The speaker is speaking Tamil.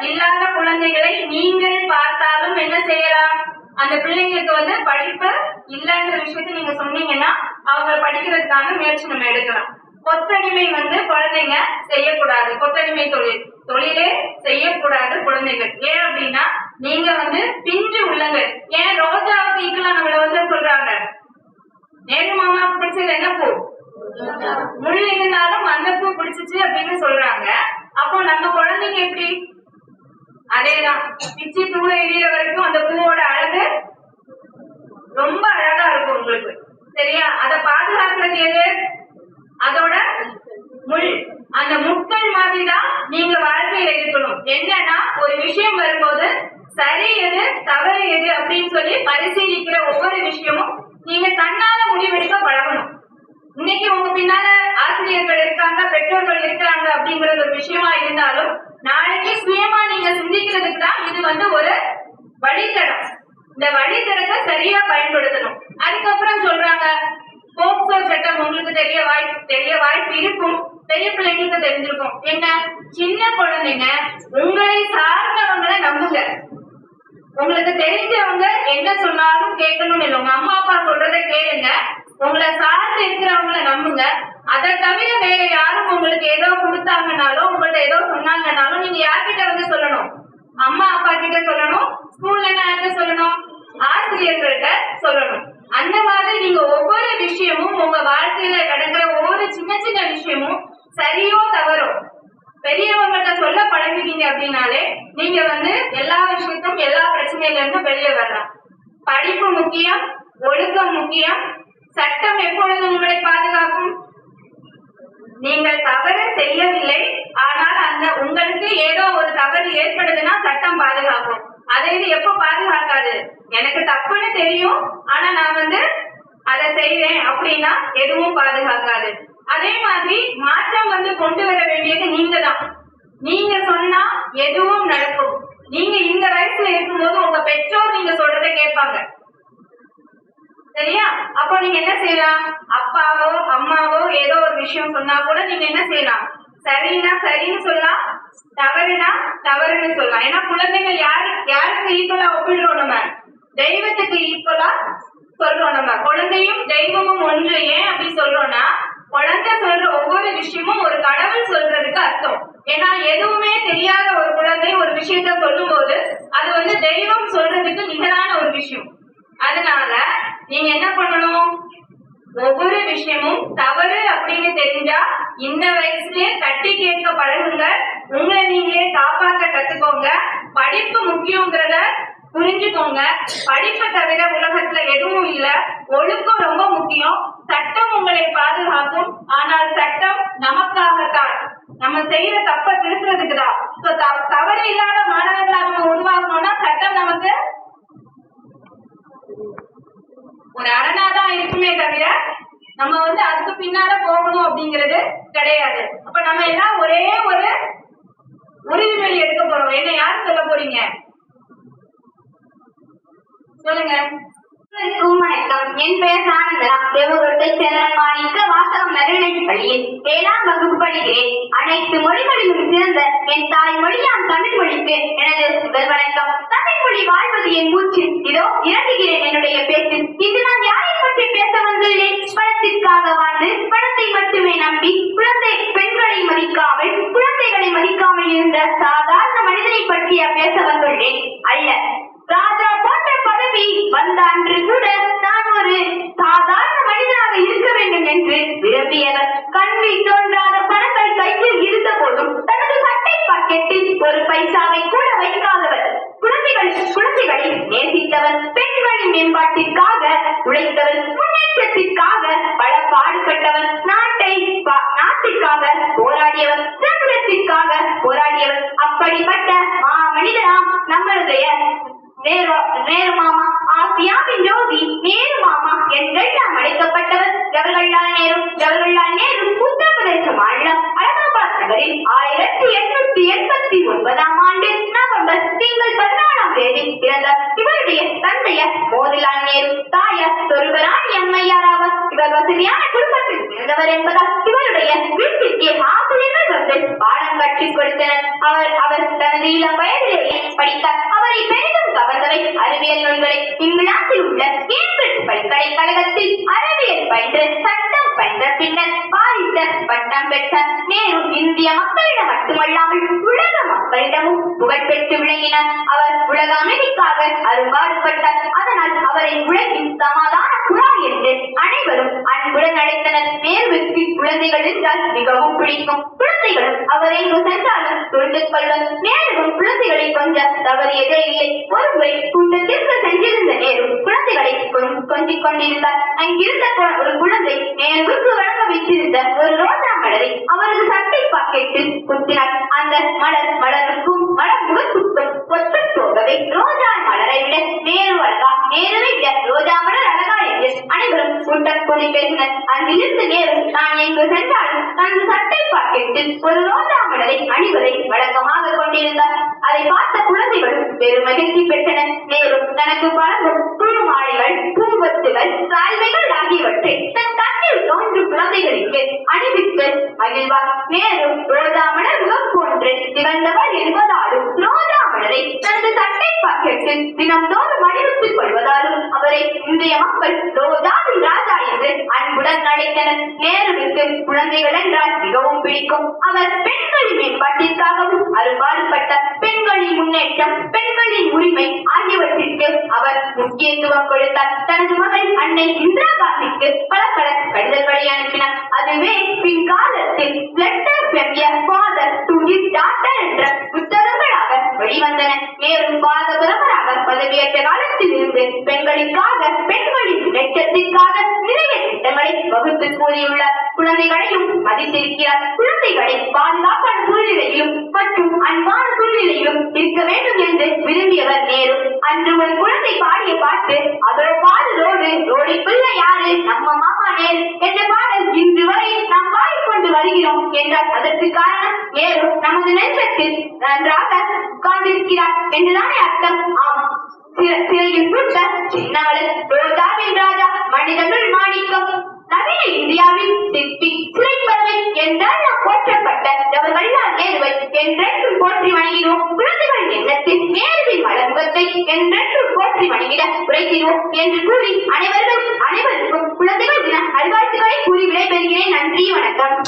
இல்லாத குழந்தைகளை நீங்கள் பார்த்தாலும் என்ன செய்யலாம்? அந்த பிள்ளைங்களுக்கு வந்து படிப்பு இல்லைன்ற விஷயத்த நீங்க சொன்னீங்கன்னா அவங்க படிக்கிறதுக்கான முயற்சி நம்ம எடுக்கலாம். கொத்தடிமை வந்து குழந்தைங்க செய்யக்கூடாது. கொத்தடிமை தொழில். தொழிலே செய்யக்கூடாது குழந்தைகள். ஏன் அப்படின்னா நீங்க வந்து பிஞ்சு உள்ளங்கள். ஏன் ரோஜாவுக்கு ஈக்குவலா நம்மள வந்து சொல்றாங்க. நேரு மாமாவுக்கு பிடிச்சது என்ன பூ? முள் இருந்தாலும் அந்த பூ பிடிச்சிச்சு அப்படின்னு சொல்றாங்க. அப்போ நம்ம குழந்தைங்க எப்படி? அதேதான். பிச்சை தூள எரிய வரைக்கும் அந்த பூவோட அழகு ரொம்ப அழகா இருக்கும் உங்களுக்கு. சரியா? அதை பாதுகாக்கிறது எது? அதோட முள். அந்த முட்கள் மாதிரி தான் நீங்க வாழ்க்கையில இருக்கணும். என்னன்னா ஒரு விஷயம் வரும்போது சரி எது தவறு எது அப்படின்னு சொல்லி பரிசீலிக்கிற ஒவ்வொரு விஷயமும் நீங்க தன்னால முடிவெடுக்க பழகணும். இன்னைக்கு உங்க பின்னால ஆசிரியர்கள் இருக்காங்க பெற்றோர்கள் இருக்காங்க அப்படிங்கறது ஒரு விஷயமா இருந்தாலும் நாளைக்கு சுயமா நீங்க சிந்திக்கிறதுக்கு தான் இது வந்து ஒரு வழித்தடம். இந்த வழித்தடத்தை சரியா பயன்படுத்தணும். அதுக்கப்புறம் சொல்றாங்க போக்சோ சட்டம் உங்களுக்கு தெரிய வாய்ப்பு தெரிய வாய்ப்பு இருக்கும். பெரிய பிள்ளைங்களுக்கு தெரிஞ்சிருக்கும். என்ன? சின்ன குழந்தைங்க உங்களை சார்ந்தவங்களை நம்புங்க. உங்களுக்கு தெரிஞ்சவங்க என்ன சொன்னாலும் கேட்கணும்னு இல்லை. உங்க அம்மா அப்பா சொல்றதை கேளுங்க. உங்களை சார்ந்து இருக்கிறவங்களை நம்புங்க. அதை தவிர வேற யாரும் உங்களுக்கு ஏதோ கொடுத்தாங்கனாலும் உங்கள்ட்ட ஏதோ சொன்னாங்கனாலும் நீங்க யார்கிட்ட வந்து சொல்லணும்? அம்மா அப்பா கிட்ட சொல்லணும்? ஸ்கூல்ல யார்கிட்ட சொல்லணும்? ஆசிரியர்கள்ட்ட சொல்லணும். அந்த மாதிரி நீங்க ஒவ்வொரு விஷயமும் உங்க வாழ்க்கையில நடக்கிற ஒவ்வொரு சின்ன சின்ன விஷயமும் சரியோ தவறோ பெரியவங்கள்ட்ட சொல்ல பழகிட்டீங்க அப்படின்னாலே நீங்க வந்து எல்லா விஷயத்தும் எல்லா பிரச்சனையில இருந்தும் வெளியே வரலாம். படிப்பு முக்கியம் ஒழுக்கம் முக்கியம் சட்டம் எப்பொழுது உங்களை பாதுகாக்கும்? நீங்கள் தவறு செய்யவில்லை ஆனால் அந்த உங்களுக்கு ஏதோ ஒரு தவறு ஏற்படுதுன்னா சட்டம் பாதுகாக்கும். அதை இது எப்ப பாதுகாக்காது? எனக்கு தப்புன்னு தெரியும் ஆனா நான் வந்து அதை செய்வேன் அப்படின்னா எதுவும் பாதுகாக்காது. அதே மாதிரி மாற்றம் வந்து கொண்டு வர வேண்டியது நீங்க தான் நீங்க சொன்னா எதுவும் நடக்கும். நீங்க இந்த வயசுல இருக்கும்போது உங்க பெற்றோர் நீங்க சொல்றதை கேட்பாங்க. சரியா? அப்போ நீங்க என்ன செய்யலாம்? அப்பாவோ அம்மாவோ ஏதோ ஒரு விஷயம் சொன்னா கூட நீங்க என்ன செய்யலாம்? சரின்னா சரின்னு சொல்லலாம் தவறுனா தவறுன்னு சொல்லலாம் ஏன்னா குழந்தைகள் யாரு யாருக்கு ஈக்குவலா ஒப்பிடுறோம் நம்ம? தெய்வத்துக்கு ஈக்குவலா சொல்றோம் நம்ம. குழந்தையும் தெய்வமும் ஒன்று. ஏன் அப்படி சொல்றோம்னா குழந்தை சொல்ற ஒவ்வொரு விஷயமும் ஒரு கடவுள் சொல்றதுக்கு அர்த்தம். ஏன்னா எதுவுமே தெரியாத ஒரு குழந்தை ஒரு விஷயத்த சொல்லும் போது அது வந்து தெய்வம் சொல்றதுக்கு நிகரான ஒரு விஷயம். அதனால நீங்க என்ன பண்ணணும்? ஒவ்வொரு விஷயமும் தவறு அப்படின்னு தெரிஞ்சா இந்த வயசுலயே தட்டி கேட்க பழகுங்க. உங்களை நீங்களே காப்பாற்ற கத்துக்கோங்க. படிப்பு முக்கியங்கிறத புரிஞ்சுக்கோங்க. படிப்பை தவிர உலகத்துல எதுவும் இல்ல. ஒழுக்கம் ரொம்ப முக்கியம். சட்டம் உங்களை பாதுகாக்கும். ஆனால் சட்டம் நமக்காகத்தான். நம்ம செய்யற தப்ப திருத்துறதுக்கு தான் த- தவறு இல்லாத மாணவர்களா நம்ம உருவாக்கணும்னா சட்டம் நமக்கு ஒரு அரணாதான் இருக்குமே தவிர நம்ம வந்து அதுக்கு பின்னால போகணும் அப்படிங்கிறது கிடையாது. அப்ப நம்ம எல்லாம் ஒரே ஒரு உறுதிமொழி எடுக்க போறோம். என்ன யார் சொல்ல போறீங்க? சொல்லுங்க. அனைவருக்கும் வணக்கம் என் பெயர் சானந்தரா தேவகத்தை சேரன் மாணிக்க வாசகம் நடுநிலைப் பள்ளியில் ஏழாம் வகுப்பு படிக்கிறேன். அனைத்து மொழிகளிலும் சிறந்த என் தாய் மொழியாம் தமிழ் மொழிக்கு எனது முதல் வணக்கம். தமிழ் மொழி வாழ்வது என் மூச்சு. இதோ இறங்குகிறேன் என்னுடைய பேச்சில். இன்று நான் யாரை பற்றி பேச வந்துள்ளேன்? பணத்திற்காக வாழ்ந்து பணத்தை மட்டுமே நம்பி குழந்தை பெண்களை மதிக்காமல் குழந்தைகளை மதிக்காமல் இருந்த சாதாரண மனிதனை பற்றிய பேச வந்துள்ளேன்? அல்ல. ராஜா போன்ற வந்த அன்று கூட நான் ஒரு சாதாரண மனிதனாக இருக்க வேண்டும் என்று விரும்பியவர். கண்ணில் தோன்றாத பணங்கள் கையில் இருந்த போதும் தனது சட்டை பாக்கெட்டில் ஒரு பைசாவை கூட வைக்காதவர். குழந்தைகள் குழந்தைகளை நேசித்தவர். பெண்களின் மேம்பாட்டிற்காக உழைத்தவர். முன்னேற்றத்திற்காக பல பாடுபட்டவர். நாட்டை பா- நாட்டிற்காக போராடியவர். சுதந்திரத்திற்காக போராடியவர். அப்படிப்பட்ட மா மனிதனாம் நம்மளுடைய நேரு நேரு மாமா ஆசியாவின் ஜோதி நேரு மாமா என்றெல்லாம் அழைக்கப்பட்டவர். ஜவஹர்லால் நேரு ஜவஹர்லால் நேரு உத்தரப்பிரதேச மாநிலம் அலகாபாத் நகரில் ஆயிரத்தி எட்நூத்தி எண்பத்தி ஒன்பதாம் ஆண்டு நவம்பர் திங்கள் பதினாலாம் தேதி பிறந்த இவருடைய தந்தைய மோதிலால் நேரு தாயார் சொருபராணி அம்மையார் ஆவார். இவர் வசதியான குடும்பத்தில் இருந்தவர் என்பதால் இவருடைய வீட்டிற்கே ஆசிரியர்கள் வந்து பாடம் கற்றுக் கொடுத்தனர். அவர் அவர் தனது இளம் வயதிலேயே படித்தார். அவரை பெரிதும் கவர்ந்தவை அறிவியல் நூல்களை இங்கிலாந்தில் உள்ள கேம்பிரிட்ஜ் பல்கலைக்கழகத்தில் அறிவியல் பயின்று பயின்ற பின்னர் பாரிசர் பட்டம் பெற்ற நேரு இந்திய மக்களிடம் மட்டுமல்லாமல் உலக மக்களிடமும் புகழ்பெற்று விளங்கினார். அவர் உலக அமைதிக்காக அரும்பாடுபட்டார் அதனால் அவரை உலகின் சமாதான புறா என்று அனைவரும் அன்புடன் அழைத்தனர். நேருவிற்கு குழந்தைகள் என்றால் மிகவும் பிடிக்கும். குழந்தைகள் அவர் எங்கு சென்றாலும் துணிந்து கொள்ளும் நேருவும் குழந்தைகளை கொஞ்ச தவறியதே இல்லை. ஒருமுறை கூட்டத்திற்கு சென்றிருந்த நேரு குழந்தைகளை கொஞ்- கொஞ்சிக் கொண்டிருந்தார் அங்கிருந்த ஒரு குழந்தை நேருவுக்கு வழங்க வைத்திருந்த ஒரு ரோஜா மலரை அவரது சட்டை பாக்கெட்டில் குத்தினார். அந்த மலர் மலருக்கும் மலர் முகத்துக்கும் ஒத்து போகவே ரோஜா மலரை விட நேரு அழகா நேருவை விட ரோஜா மலர் அழகா என்று அனைவரும் கூட்டம் கூடி பேசினர். அங்கிருந்து நேரு நான் எங்கு சென்றாலும் தனது சட்டை பாக்கெட்டில் ஒரு ரோஜா மலரை அணிவதை வழக்கமாக கொண்டிருந்தார். அதை பார்த்த குழந்தைகளும் பெரும் மகிழ்ச்சி பெற்றனர். மேலும் தனக்கு பழங்கள் புழு மாலைகள் பூங்கொத்துகள் சால்வைகள் ஆகியவற்றை தன் கண்ணில் தோன்றும் குழந்தைகளுக்கு அணிவித்து மகிழ்வார். மேலும் ரோதாமலர் முகம் போன்று திகழ்ந்தவர் என்பதாலும் ரோதாமலரை தனது சட்டை பாக்கெட்டில் தினம்தோறும் அவரை இன்றைய மக்கள் ரோஜாவின் ராஜா என்று அன்புடன் அழைத்தனர். நேருவிற்கு குழந்தைகள் என்றால் மிகவும் பிடிக்கும். அவர் பெண்களின் மேம்பாட்டிற்காகவும் அரும்பாடுபட்டார் பெண்களின் முன்னேற்றம் பெண்களின் உரிமை ஆகியவற்றிற்கு அவர் முக்கியத்துவம் கொடுத்தார். தனது மகள் அன்னை இந்திரா காந்திக்கு பல பல கடிதங்களை அனுப்பினார். அதுவே பின்காலத்தில் லெட்டர் பெண்களின் லட்சத்திற்காக நிறைய திட்டங்களை வகுத்து கூறியுள்ளார் குழந்தைகளையும் மதித்திருக்கிறார் குழந்தைகளை பாதுகாப்பான சூழ்நிலையிலும் மற்றும் அன்பான சூழ்நிலையிலும் இருக்க வேண்டும் என்று விரும்பியவர் நேரு அன்று ஒரு குழந்தை பாடிய பாட்டு அதோ பாடு ரோடு ரோடிக்குள்ள யாரு? நம்ம மாமா நேரு. என்ற பாடல் இன்று வரை நாம் பாடிக்கொண்டு வருகிறோம் என்றார் அதற்கு காரணம் நேரு நமது நெஞ்சத்தில் நன்றாக உட்கார்ந்திருக்கிறார் என்றுதானே அர்த்தம்? ஆம். சிற- சிறையில் ராஜா மனிதர்கள் மாணிக்கம். நவீன இந்தியாவின் சிற்பி சிறைப்பறவை என்றால் நாம் போற்றப்பட்ட ஜவஹர்லால் நேருவை என்றென்றும் போற்றி வணங்கினோம். குழந்தைகள் எண்ணத்தில் நேருவின் மலர்முகத்தை என்றென்றும் போற்றி வணங்கிட உரைக்கிறோம் என்று கூறி அனைவரும் அனைவருக்கும் குழந்தைகள் தின நல்வாழ்த்துக்களை கூறி விடைபெறுகிறேன். நன்றி வணக்கம்.